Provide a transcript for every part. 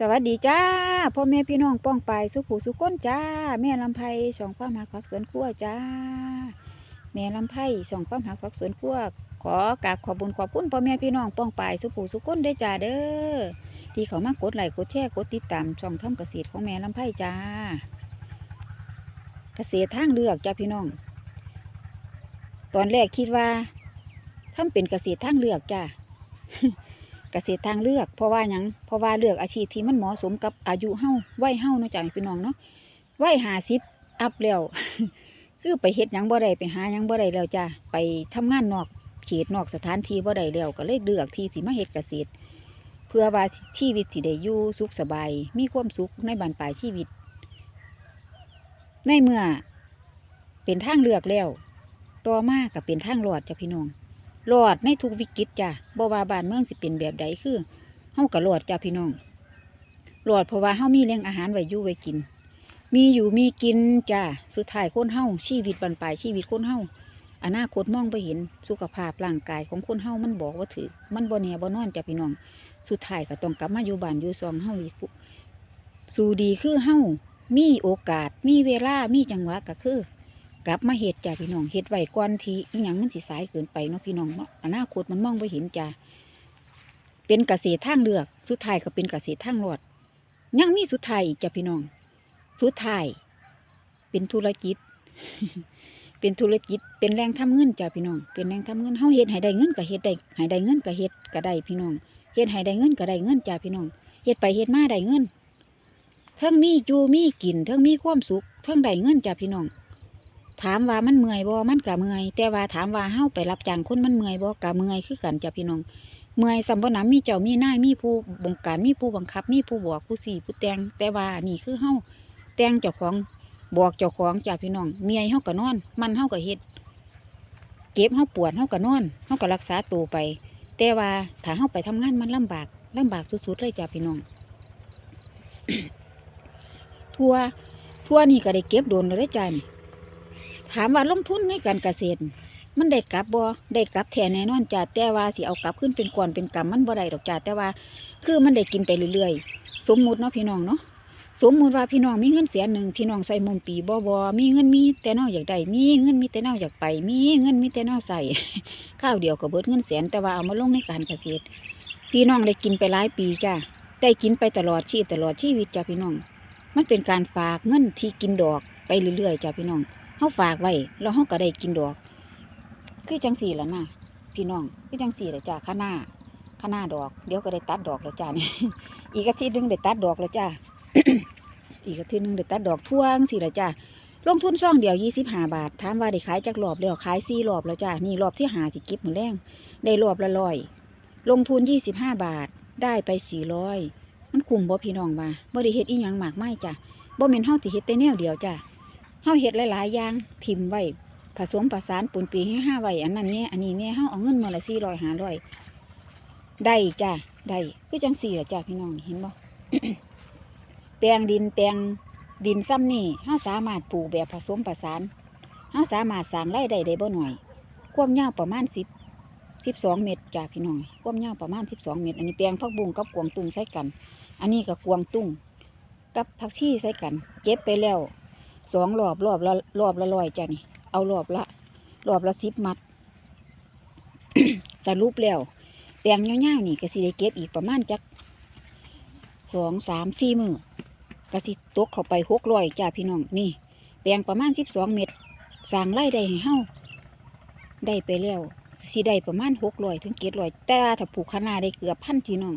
สวัสดีจ้าพ่อแม่พี่น้องป้องไปายสุขูสุก้นจ้า แม่ลำไพสองความหักฝักสวนครัวจ้า แม่ลำไพสองความหักฝักสวนครัวขอกราบขอบุญขอบคุณพ่อแม่พี่น้องป้องไปายสุขูสุก้นได้จ้าเด้อที่เขามากดไลค์กดแชร์กดติดตามช่องทำเกษตรของแม่ลำไพจ้า เกษตรทางเลือกจ้าพี่น้อง ตอนแรกคิดว่าทำเป็นเกษตรทางเลือกจ้า เกษตรทางเลือก เพราะว่าหยังเพราะว่าเลือกอาชีพที่มันเหมาะสมกับอายุเฮาวัยเฮาเนาะจ้ะพี่น้องเนาะวัยหาสิบอัพแล้วคือไปเฮ็ดหยังบ่ได้ไปหาหยังบ่ได้แล้วจ้ะไปทำงานนอกเขตนอกสถานที่บ่ได้แล้วก็เลยเลือกที่สิมาเฮ็ดเกษตร เพื่อว่าชีวิตสิได้อยู่สุขสบาย มีความสุขในบ้านปลายชีวิต ในเมื่อเป็นทางเลือกแล้ว ต่อมาก็เป็นทางรอดจ้ะพี่น้อง รอดในทุกวิกฤตจ้ะบ่ว่าบ้านเมืองสิเป็นแบบใดคือเฮาก็รอดจ้ะพี่น้องรอดเพราะว่าเฮามีแหล่งอาหารไว้อยู่ไว้กิน มีอยู่มีกินจ้ะสุดท้ายคนเฮาชีวิตบรรปลายชีวิตคนเฮาอนาคตมองไปเห็นสุขภาพร่างกายของคนเฮามันบอกว่าถือ มันบ่แน่บ่นอนจ้ะพี่น้อง สุดท้ายก็ต้องกลับมาอยู่บ้านอยู่ซองเฮาอีกผู้สู่ดีคือเฮามีโอกาสมีเวลามีจังหวะก็คือ กลับมาเฮ็ดจ้ะพี่น้องเฮ็ดไว้ก่อนทีอีหยังมันสิสายเกินไปเนาะพี่น้องเนาะอนาคตมันมองไปเห็นจ้ะเป็นเกษตรทางเลือกสุดท้ายก็เป็นเกษตรทางรอดยังมีสุดท้ายอีกจ้ะพี่น้อง สุดท้ายเป็นธุรกิจ เป็นธุรกิจเป็นแรงทำเงินจ้ะพี่น้อง เป็นแรงทำเงินเฮาเฮ็ดให้ได้เงินก็เฮ็ดได้ให้ได้เงินก็เฮ็ดก็ได้พี่น้องเฮ็ดให้ได้เงินก็ได้เงินจ้ะพี่น้องเฮ็ดไปเฮ็ดมาได้เงินเทั้งมีอยู่มีกินเทั้งมีความสุขเทั้งได้เงินจ้ะพี่น้อง ถามว่ามันเมื่อยบ่มันกะเมื่อย แต่ว่าถามว่าเฮาไปรับจ้างคนมันเมื่อยบ่กะเมื่อยคือกันจ้ะพี่น้อง เมื่อยสัมบ่นามีเจ้ามีนายมีผู้บงการมีผู้บังคับ มีผู้บอกผู้สี่ผู้แต่งแต่ว่านี่คือเฮาแต่งเจ้าของบอกเจ้าของจ้ะพี่น้อง เมียเฮาก็นอน มันเฮาก็เฮ็ด เก็บเฮาปวดเฮาก็นอนเฮาก็รักษาตัวไป แต่ว่าถ้าเฮาไปทำงานมันลำบากลำบากสุดๆเลยจ้ะพี่น้องทัวทัวนี่ก็ได้เก็บโดนแล้วได้อจ้ะนี่ ถามว่าลงทุนในการเกษตร มันได้กลับบ่ได้กลับแท้แน่นอนจ้าแต่ว่าสิเอากลับขึ้นเป็นก่อนเป็นกำมันบ่ได้ดอกจ้าแต่ว่า คือมันได้กินไปเรื่อยๆ สมมุติเนาะพี่น้องเนาะสมมุติว่าพี่น้องมีเงินแสนหนึ่งพี่น้องใส่มุมปีบ่บ่มีเงินมีแต่เนออยากได้มีเงินมีแต่เนออยากไป มีเงินมีแต่เนอใส่ข้าวเดียวก็เบิดเงินแสนแต่ว่าเอามาลงในการเกษตร พี่น้องได้กินไปหลายปีจ้าได้กินไปตลอดชีพตลอดชีวิตจ้าพี่น้อง มันเป็นการฝากเงินที่กินดอก ไปเรื่อยๆจ้าพี่น้องเขาฝากไว้แล้วเขาก็ได้กินดอก คือจังสี่แล้วนะพี่น้องคือจังสี่แหละจ้าข้าหน้าข้าหน้าดอก เดี๋ยวก็ได้ตัดดอกแล้วจ้านี่อีกอาทิตย์หนึงได้ตัดดอกแล้วจ้าอีกอาทิตย์หนึงได้ตัดดอกทั่วจังสี่แล้วจ้าลงทุนช่องเดียวยี่สิบห้าบาทถามว่าได้ขายจากรอบแล้วขายสี่รอบแล้วจ้านี่รอบที่หาสิเก็บมือแรงได้รอบละร้อยลงทุนยี่สิบห้าบาทได้ไปสี่ร้อยมันคุ้มบ่พี่น้องมาบ่ได้เฮ็ดอีหยังมากไม่จ้าบ่แม่นเฮาสิเฮ็ดแต่แนวเดียวจ้า เฮาเฮ็ดหลายๆอย่างทิมไว้ผสมประสานปนปีให้ห้าไว้อันนั้นเนี่ยอันนี้เนี่ยเฮาเอาเงินมาละสี่ร้อยหาร้อยได้จ้ะได้คือจังสี่ละจ้ะพี่น้องเห็นบ่แปลงดินแปลงดินซ้ำนี่เฮาสามารถปลูกแบบผสมประสานเฮาสามารถสร้างไรายได้ได้บ่หน่อยความยาวประมาณสิบสิบสองเมตรจ้ะพี่น้องความยาวประมาณสิบสองเมตร อันนี้แปลงผักบุ้งกับกวางตุ้งใส่กัน อันนี้กับกวางตุ้งกับผักชีใส่กัน เก็บไปแล้ว สองรอบรอบละรอบละร้อยจ้ะนี่ เอารอบละรอบละสิบมัด สรุปแล้วแปลงเงี้ยวๆนี่ก็สิได้เก็บอีกประมาณจักสองสามสี่มือก็สิตกเข้าไปหกร้อยจ้าพี่น้องนี่แปลงประมาณสิบสองเม็ดสางไร่ได้ให้เฮาได้ไปแล้วสิได้ประมาณหกร้อยถึงเจ็ดร้อยแต่ถ้าปลูกคะน้าได้เกือบพันพี่น้อง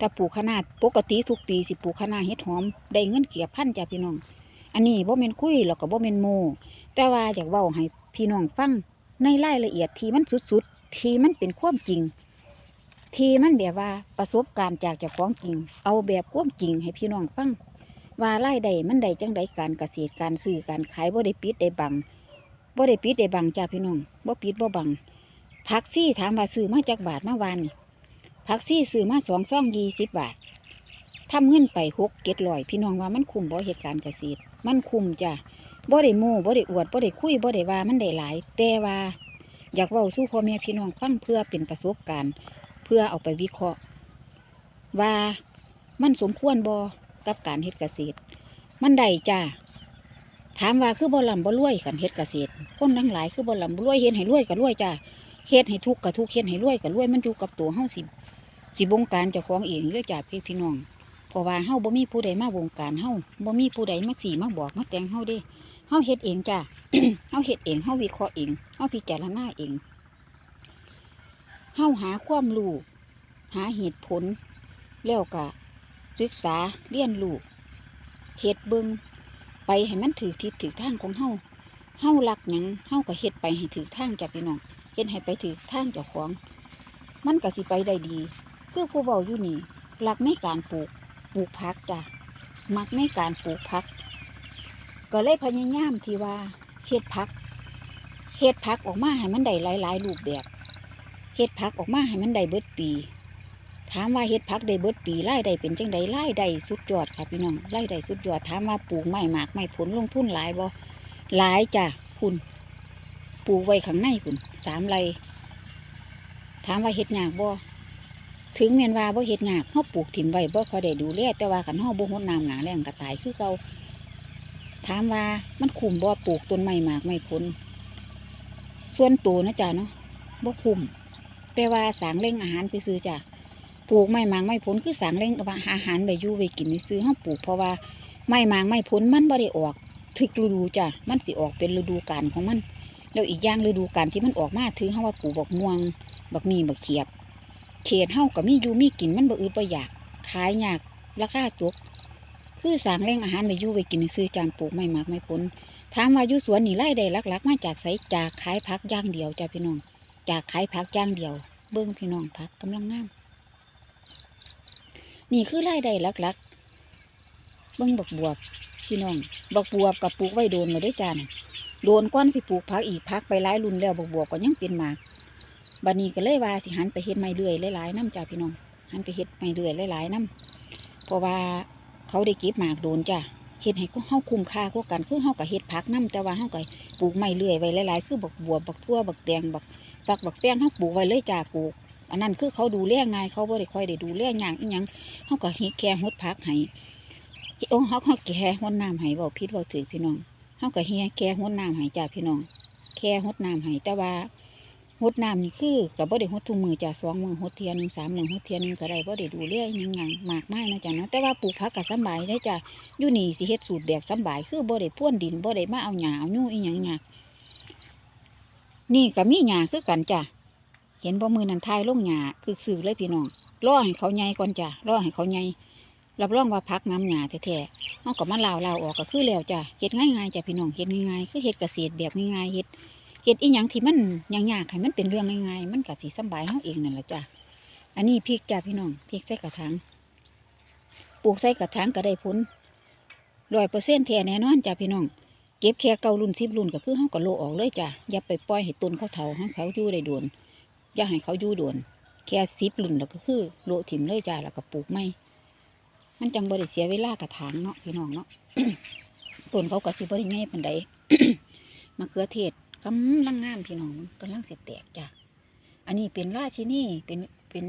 ถ้าปลูกคะน้าปกติทุกปีสิปลูกคะน้าเห็ดหอม ได้เงินเกือบพันจ้าพี่น้อง อันนี้บ่เมนคุยแล้วก็บ่เมนโมแต่ว่าอยากเว้าให้พี่น้องฟังในรายละเอียดที่มันสุดๆที่มันเป็นความจริง ที่มันแบบว่าประสบการณ์จากเจ้าของจริง เอาแบบความจริงให้พี่น้องฟังว่ารายได้มันได้จังใดการเกษตรการซื้อการขายบ่ได้ปิดได้บังบ่ได้ปิดได้บังจ้าพี่น้องบ่ปิดบ่บังผักซี่ถามว่าซื้อมาจากบาทเมื่อวานนี่ผักซี่ซื้อมาสองซองยี่สิบบาท ทำเงินไปหกเก็ดลอย พี่น้องว่ามันคุ้มบ่เหตุการณ์เกษตร มันคุ้มจ้ะบ่ได้โม่บ่ได้อวดบ่ได้คุยบ่ได้ว่ามันได้หลาย แต่ว่า อยากเว้าสู้พ่อแม่พี่น้องฟังเพื่อเป็นประสบการณ์ เพื่อเอาไปวิเคราะห์ ว่ามันสมควรบ่กับการเฮ็ดเกษตร มันได้จ้าถามว่าคือบ่ลำบ่รวยกันเฮ็ดเกษตร คนทั้งหลายคือบ่ลำบ่รวยเฮ็ดให้รวยก็รวยจ้าเฮ็ดให้ทุกข์ก็ทุกข์เฮ็ดให้รวยก็รวยมันอยู่กับตัวเฮาสิสิบงการเจ้าของเองเด้อจ้าพี่พี่น้อง เพราะว่าเฮาบ่มีผู้ใดมาบงการเฮาบ่มีผู้ใดมาสีมาบอกมาแต่งเฮาเด้เฮาเฮ็ดเองจ้าเฮาเฮ็ดเองเฮาวิเคราะห์เองเฮาพิจารณาเองเฮาหาความรู้หาเหตุผล แล้วก็ศึกษาเรียนรู้เฮ็ดเบิงไปให้มันถือทิศถือทางของเฮาเฮารักหยังเฮาก็เฮ็ดไปให้ถือทางจ้ะพี่น้องเฮ็ดให้ไปถือทางเจ้าของ มันก็สิไปได้ดี คือผู้เบาอยู่นี่รักในการปลูก ปลูกผักจ้ะมักในการปลูกผัก ก็เลยพยายามที่ว่าเฮ็ดผักเฮ็ดผักออกมาให้มันได้หลายๆรูปแบบเฮ็ดผักออกมาให้มันได้เบิดปี ถามว่าเฮ็ดผักได้เบิดปีรายได้เป็นจังใดรายได้สุดยอดค่ะพี่น้องรายได้สุดยอดถามว่าปลูกไม้หมากไม้ผลลงทุนหลายบ่หลายจ้ะคุณปลูกไว้ข้างในคุณสามไรถามว่าเฮ็ดยากบ่ ถึงแม่นว่าบ่เฮ็ดยากเฮาปลูกถิ่มไว้บ่ค่อยได้ดูแลแต่ว่าคันเฮาบ่รดน้ำหนาแรงก็ตายคือเก่าถามว่ามันคุ้มบ่ปลูกต้นไม้หมากไม้ผลส่วนตัวนะจ๊ะเนาะบ่คุ้มแต่ว่าสางเร่งอาหารซื่อจ้ะปลูกไม้หมางไม้ผลคือสางเร่งอาหารใบยูไว้กินซื้อเฮาปลูกเพราะว่าไม้หมางไม้ผลมันบ่ได้ออกถึกฤดูจ้ะมันสิออกเป็นฤดูกาลของมัน แล้วอีกอย่างฤดูกาลที่มันออกมาถือเฮาว่าปลูกบักม่วง บักมีบักเขียบ เขตเฮาก็มีอยู่มีกินมันบ่อึดบ่อยาก ขายยากราคาตกคือสร้างแรงอาหารใบยูไว้กินซื้อจางปลูกไม้หมากไม้ผลถามว่าอยู่สวนนี่รายได้หลักๆ มาจากไสจากขายผักย่างเดียวจ้ะพี่น้อง จากขายผักย่างเดียว เบิ่งพี่น้องผักกำลังงาม นี่คือรายได้หลักๆ เบิ่งบักบวบพี่น้องบักบวบกับปลูกไว้โดนมาได้จานโดนก้อนสิปลูกพักอีกพักไปหลายรุ่นแล้วบักบวบก็ยังเป็นหมาก บัดนี้ก็เลยว่าสิหันไปเฮ็ดไม้เลื่อยหลายๆน้ำจ้าพี่น้องหันไปเฮ็ดไม้เลื่อยหลายๆน้ำเพราะว่าเขาได้เก็บหมากโดนจ้ะเฮ็ดให้เฮาคุ้มค่ากว่ากันคือเฮาก็เฮ็ดพักน้ำแต่ว่าเฮาก็ปลูกไม้เลื่อยไว้หลายๆคือบักบัวบักทั่วบักแตงบักฟักบักแตงเฮาปลูกไว้เลยจ้าปลูกอันนั้นคือเขาดูแลง่ายเขาบ่ได้ค่อยได้ดูแลอย่างอีหยังเขาก็เฮ็ดแค่หดพักให้โอ้เขาเขาแค่หดน้ำให้เบาพิษเบาถือพี่น้องเขาก็เฮียแค่หดน้ำให้จ้าพี่น้อง แค่หดน้ำให้แต่ว่า หดน้ำนี่คือกับบ่ได้หดทุกมือจ้าสองมือหดเทียนหนึ่งสามหนึ่งหดเทียนหนึ่งก็ได้บ่ได้ดูเรื่อยยังยังมากมายนะจ้าเนาะแต่ว่าปลูกผักก็สบายได้จ้าอยู่นี่สิเฮ็ดสูตรแบบสบายคือบ่ได้พ่วนดินบ่ได้มาเอาหญ้าเอายู่อีหยังหยากนี่ก็มีหญ้าคือกันจ้าเห็นบ่มือนันทายลงหญ้าคือสื่อเลยพี่น้องรอให้เขาใหญ่ก่อนจ้ะรอให้เขาใหญ่รับรองว่าพักน้ำหยาแท้ๆเอาก็มาลาวลาวออกก็คือแล้วจ้ะเฮ็ดง่ายๆจ้ะพี่น้องเฮ็ดง่ายๆคือเฮ็ดเกษตรแบบง่ายๆเฮ็ด เฮ็ดอีหยังที่มันยากๆให้มันเป็นเรื่องง่ายๆมันก็สิสบายเฮาเองนั่นแหละจ้ะอันนี้พริกจ้ะพี่น้องพริกใส่กระถางปลูกใส่กระถางก็ได้ผลร้อยเปอร์เซ็นต์แท้แน่นอนจ้ะพี่น้องเก็บแค่เก้ารุ่นสิบรุ่นก็คือเฮาก็โลออกเลยจ้ะอย่าไปปล่อยให้ต้นเขาเถาให้เขาอยู่ได้โดนอย่าให้เขาอยู่โดนแค่สิบรุ่นแล้วก็คือโลถิ่มเลยจ้าแล้วก็ปลูกไม่มันจังบริเสียเวลากระถางเนาะพี่น้องเนาะต้นเขาก็สิบริง่ายปันใดมะเขือเทศ กำลังงามพี่น้องกำลังเสร็จแตกจ้ะอันนี้เป็นราชินีเป็นเป็น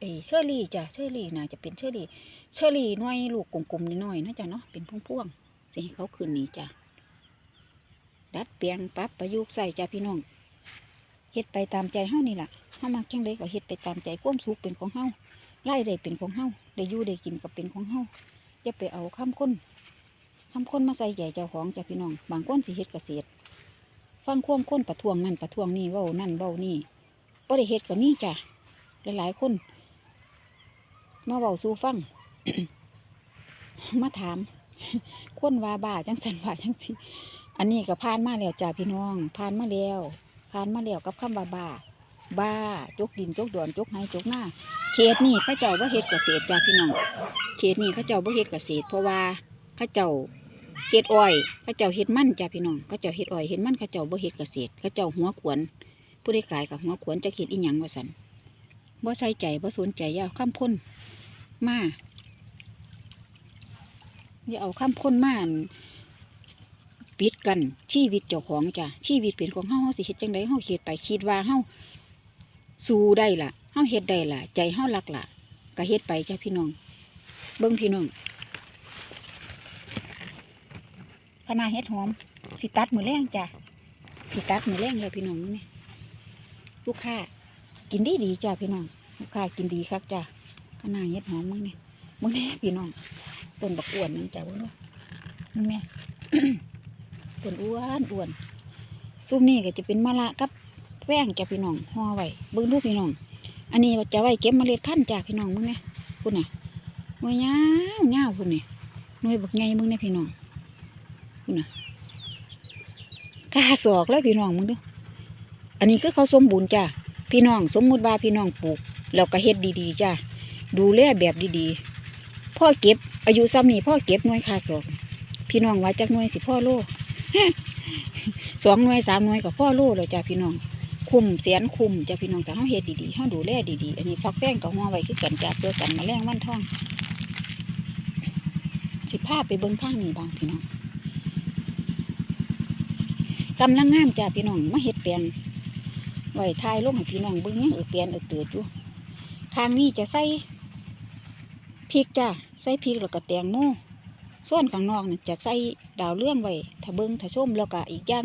เอเชอรี่จ้ะเชอรี่น่าจะเป็นเชอรี่เชอรี่น่วยลูกกลมๆน้อยๆนะจ้ะเนาะเป็นพ่วงๆสิให้เขาคืนนี้จ้ะดัดเปลียงปรับประยุกต์ใส่จ้ะพี่น้องเฮ็ดไปตามใจเฮานี่แหละเฮามักจังไดก็เฮ็ดไปตามใจควมสุขเป็นของเฮาไล่ได้เป็นของเฮาได้ยู่ได้กินก็เป็นของเฮาอย่าไปเอาคำคนคำคนมาใส่ใหญ่เจ้าของจ้ะพี่น้องบางคนสิเฮ็ดเกษตร ฟังความคนประท้วงนั่นประท้วงนี่เว้านั่นเว้านี่บ่ได้เฮ็ดก็มีจ้ะหลายๆคน มาเว้าสู่ฟัง มาถามคนว่าบ้าจังสันว่าจังสิอันนี้ก็ผ่านมาแล้วจ้ะพี่น้องผ่านมาแล้วผ่านมาแล้วกับคำว่าบ้าบ้าจกดินจกดอนจกไห้จกหน้าเขตนี่ข้าเจ้าว่าเฮ็ดเกษตรจ้าพี่น้องเขตนี่ข้าเจ้าว่าเฮ็ดเกษตรเพราะว่าข้าเจ้า เฮ็ดอ้อยข้าเจ้าเฮ็ดมันจ้าพี่น้องข้าเจ้าเฮ็ดอ้อยเฮ็ดมันข้าเจ้าบ่เฮ็ดเกษตรข้าเจ้าหัวขวน ผู้ได้ขายกับหัวขวนจะเฮ็ดอีหยังว่าสันบ่ใส่ใจบ่สนใจอย่าเอาคำพ่นมาอย่าเอาคำพ่นมาอั่นปิดกันชีวิตเจ้าของจ้ะชีวิตเป็นของเฮาเฮาสิเฮ็ดจังไดเฮาเฮ็ดไปคิดว่าเฮาสู้ได้ล่ะเฮาเฮ็ดได้ล่ะ ใจเฮารักล่ะก็เฮ็ดไปจ้ะพี่น้อง เบิ้งพี่น้อง คณะเฮ็ดหอมสิตัดมือแรงจ้ะสิตัดมือแรงเลยพี่น้องนี่ลูกค้ากินดีดีจ้ะพี่น้องลูกค้ากินดีครับจ้ะคณะเฮ็ดหอมมึงนี่มึงแน่พี่น้องต้นบักอ้วนนึงจ้ะเบิ่งดูมึงแน่ต้นอ้วนอ้วนซุ้มนี่ก็จะเป็นมะละกับแป้งจ้ะพี่น้องห่อไว้เบิ่งดูพี่น้อง อันนี้จะไว้เก็บเมล็ดพันธุ์จ้ะพี่น้องมึงเนี่ยคุณน่ะหน่วยยาวเงาวคุณนี่หน่วยบักใหญ่มึงเนี่ยพี่น้อง น่ะกาสอกแล้วพี่น้องมึงดูอันนี้คือเขาสมบูรณ์จ้ะพี่น้องสมมุติว่าพี่น้องปลูกแล้วก็เฮ็ดดีๆจ้ะดูแลแบบดีๆพ่อเก็บ อายุซ้ำนี่พ่อเก็บหน่วยคาสอกพี่น้องว่าจักหน่วยสิพ่อโลสองหน่วยสามหน่วยกับพ่อโลเลยจ้ะพี่น้องคุมเสียนคุมจะพี่น้องแต่เฮาเฮ็ดดีๆเฮาดูแลดีๆอันนี้ฟักแป้งกับหัวไว้คือกันจ้ะเพื่อกันมาแรงวันท่องสิพาไปเบิ่งข้างนี้บางพี่น้อง กำลังงามจ้ะพี่น้องมาเฮ็ดแปลงไหว้ทายลงให้พี่น้องเบิ่งยังเออเปลี่ยนเออเตือดอยู่ข้างนี้จะใส่พริกจ้ะใส่พริกแล้วก็แตงโมส่วนข้างนอกนี่จะใส่ดาวเรื่องไว้ถ้าเบิ่งถ้าชมแล้วก็อีกอย่าง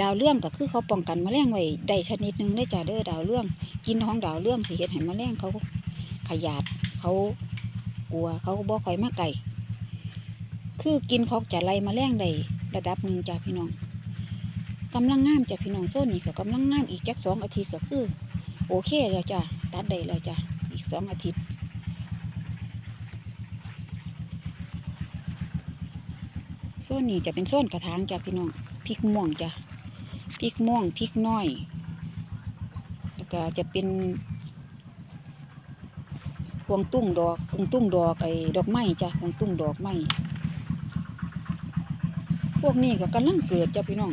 ดาวเรื่องก็คือเขาป้องกันแมลงไว้ได้ชนิดหนึ่งได้จ้าเด้อดาวเรื่อง กินของดาวเรื่องสิเฮ็ดให้แมลงเขาขยาดเขากลัวเขาบ่คอยมาไก่คือกินเขาจะไล่แมลงได้ระดับหนึ่งจ้าพี่น้อง กำลังงามจ้าพี่น้องโซนนี้ก็กำลังงามอีกจักสองอาทิตย์ก็คือโอเคแล้วจ้าตัดได้แล้วจ้าอีกสองอาทิตย์โซนนี้จะเป็นโซนกระถางจ้าพี่น้องพริกม่วงจ้ะพริกม่วงพริกน้อยแล้วก็จะเป็นพวงตุ้งดอกพวงตุ้งดอกไอ้ดอกไม้จ้ะพวงตุ้งดอกไม้พวกนี้ก็กำลังเกิดจ้ะพี่น้อง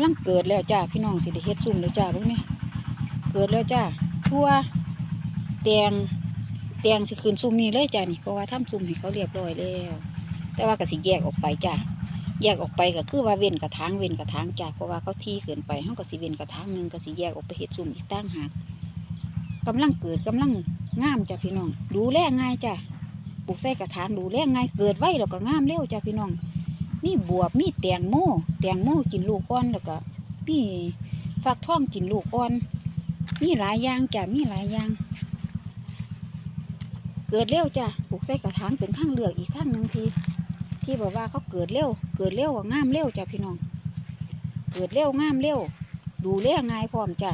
ำลังเกิดแล้วจ้าพี่น้องสิได้เฮ็ดซุ่มแล้วจ้าพวกนี้เกิดแล้วจ้าทั่วแตงแตงสิคืนซุ่มนี้เลยจ้านี่เพราะว่าทำซุ่มให้เขาเรียบร้อยแล้ว แต่ว่าก็สิแยกออกไปจ้าแยกออกไปก็คือว่าเว้นกระถางเว้นกระถางจ้าเพราะว่าเขาที่เกินไปเขาก็สิเว้นกระถางหนึ่งก็สิแยกออกไปเห็ดซุ่มอีกตั้งหากกำลังเกิดกำลังงามจ้ะพี่น้องดูแลง่ายจ้ะปลูกใส่กระถางดูแลง่ายเกิดไว้แล้วก็งามเร็วจ้ะพี่น้อง มีบวบมีแตงโมแตงโมกินลูกอ่อนแล้วก็มีฟักทองกินลูกอ่อน มีหลายอย่างจ้ะมีหลายอย่าง เกิดเร็วจ้ะปลูกใส่กระถางเป็นทางเลือกอีกทางหนึ่งทีที่บอกว่าเขาเกิดเร็ว เกิดเร็วงามเร็วจ้ะพี่น้อง เกิดเร็วงามเร็ว ดูแลง่ายพร้อมจ้ะ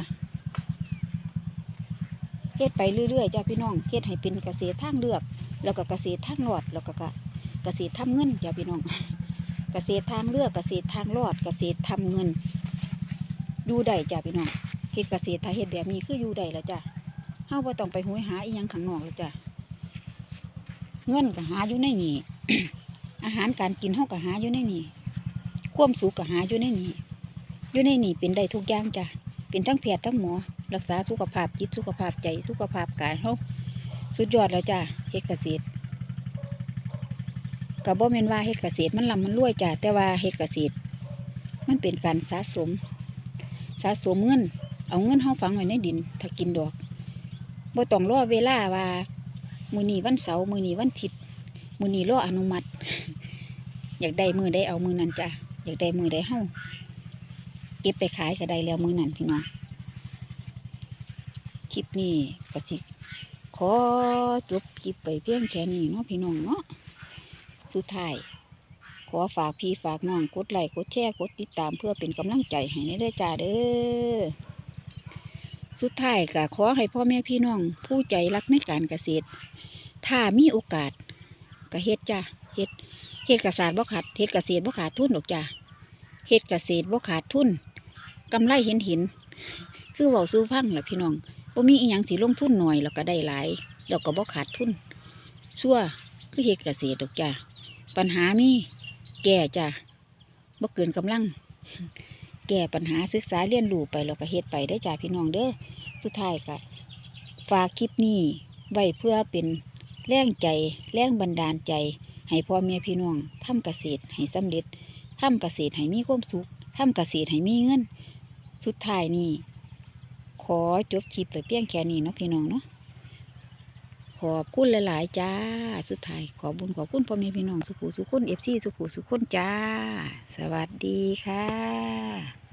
เฮ็ดไปเรื่อยๆจ้ะพี่น้องเฮ็ดให้เป็นเกษตรทางเลือก แล้วก็เกษตรทางรอดแล้วก็เกษตรทำเงินจ้ะพี่น้อง กษตรทางเลือกเกษตรทางรอดเกษตรทำเงินอยู่ได้จ้ะพี่น้องเฮ็ดเกษตรถ้าเฮ็ดแบบนี้คืออยู่ได้แล้วจ้ะเฮาบ่ต้องไปหวยหาอีหยังข้างนอกแล้วจ้ะเงินก็หาอยู่ในนี้อาหารการกินเฮาก็หาอยู่ในนี้ความสุขก็หาอยู่ในนี้อยู่ในนี้เป็นได้ทุกอย่างจ้ะเป็นทั้งแพทย์ทั้งหมอ รักษาสุขภาพจิตสุขภาพใจสุขภาพกายเฮาสุดยอดแล้วจ้ะเฮ็ดเกษตร ก็บ่แม่นว่าเฮ็ดเกษตรมันลำมันรวยจ้ะแต่ว่าเฮ็ดเกษตร มันเป็นการสะสม สะสมเงิน เอาเงินเฮาฝังไว้ในดิน ถ้ากินดอกบ่ต้องรอเวลาว่ามือนีวันเสาร์มือนีวันอาทิตย์มือนีรออนุมัติ อยากได้มือได้เอามือนั้นจ้ะอยากได้มือได้เฮ้าเก็บไปขายก็ได้แล้วมือนั้นพี่น้องคลิปนี้ก็สิขอจบคลิปไปเพียงแค่นี้เนาะพี่น้องเนาะ สุดท้าย ขอฝากพี่ฝากน้องกดไลค์กดแชร์กดติดตามเพื่อเป็นกำลังใจให้ในเด้อจ้าเด้อสุดท้ายก็ขอให้พ่อแม่พี่น้อง ผู้ใจรักในการเกษตร ถ้ามีโอกาสก็เฮ็ดจ้ะเฮ็ดเฮ็ดเกษตรบ่ขาดเฮ็ดเกษตรบ่ขาดทุนดอกจ้ะเฮ็ดเกษตรบ่ขาดทุนกำไรเห็นเห็นคือเว้าสู่ฟังล่ะพี่น้องบ่มีอีหยังสิลงทุนหน่อยแล้วก็ได้หลายแล้วก็บ่ขาดทุนชั่วคือเฮ็ดเกษตรดอกจ้ะ ปัญหามีแก่จ้ะบ่เกินกำลัง แก้ปัญหาศึกษาเรียนรู้ไปแล้วก็เฮ็ดไปได้จ้ะพี่น้องเด้อสุดท้ายก็ฝากคลิปนี้ไว้เพื่อเป็นแรงใจแรงบันดาลใจ ให้พ่อแม่พี่น้องทำเกษตรให้สำเร็จทำเกษตรให้มีความสุขทำเกษตรให้มีเงิน สุดท้ายนี่ขอจบคลิปไปเพียงแค่นี้เนาะพี่น้องเนาะ ขอบคุณหลาย ๆ จ้า สุดท้ายขอบุญขอบคุณพ่อแม่พี่น้องสุขุสุขคนเอฟซีสุขุสุขคนจ้า สวัสดีค่ะ